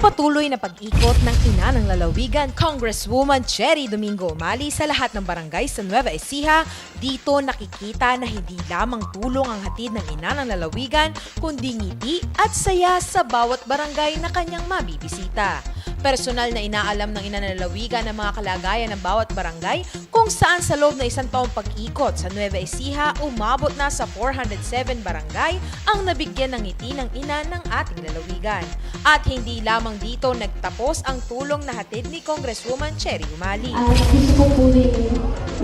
Patuloy na pag-ikot ng ina ng lalawigan, Congresswoman Cherry Domingo Umali sa lahat ng barangay sa Nueva Ecija, dito nakikita na hindi lamang tulong ang hatid ng ina ng lalawigan, kundi ngiti at saya sa bawat barangay na kanyang mabibisita. Personal na inaalam ng ina ng mga kalagayan ng bawat barangay kung saan sa loob ng isang taong pag-ikot sa Nueva Ecija, umabot na sa 407 barangay ang nabigyan ng ngiti ng ina ng ating lalawigan. At hindi lamang dito nagtapos ang tulong na hatid ni Congresswoman Cherry Umali. At gusto ko po rin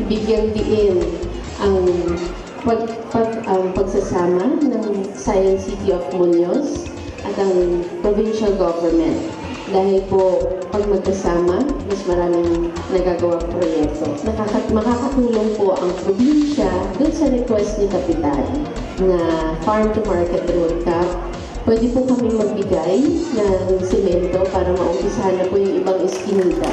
ibigyang diin ang pag, pag, ang pagsasama ng Science City of Muñoz at ang provincial government. Dahil po, pag magkasama, mas maraming nagagawang proyekto. Nakaka makakatulong po ang probinsya dun sa request ni Kapitan na Farm to Market Road Cup Pwede po kami magbigay ng simento para maumpisahan na po yung ibang eskinita.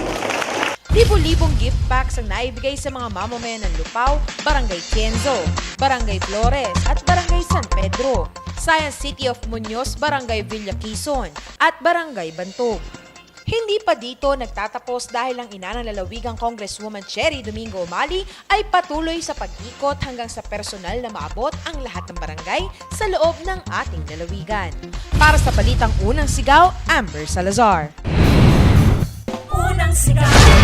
Libo-libong gift packs ang naibigay sa mga mamamayan ng Lupao, Barangay Tienzo, Barangay Flores at Barangay San Pedro, Science City of Muñoz, Barangay Villa Quezon at Barangay Bantog. Hindi pa dito nagtatapos dahil ang ina ng lalawigang Congresswoman Cherry Domingo Umali ay patuloy sa pag-ikot hanggang sa personal na maabot ang lahat ng barangay sa loob ng ating lalawigan. Para sa Balitang Unang Sigaw, Amber Salazar. Unang sigaw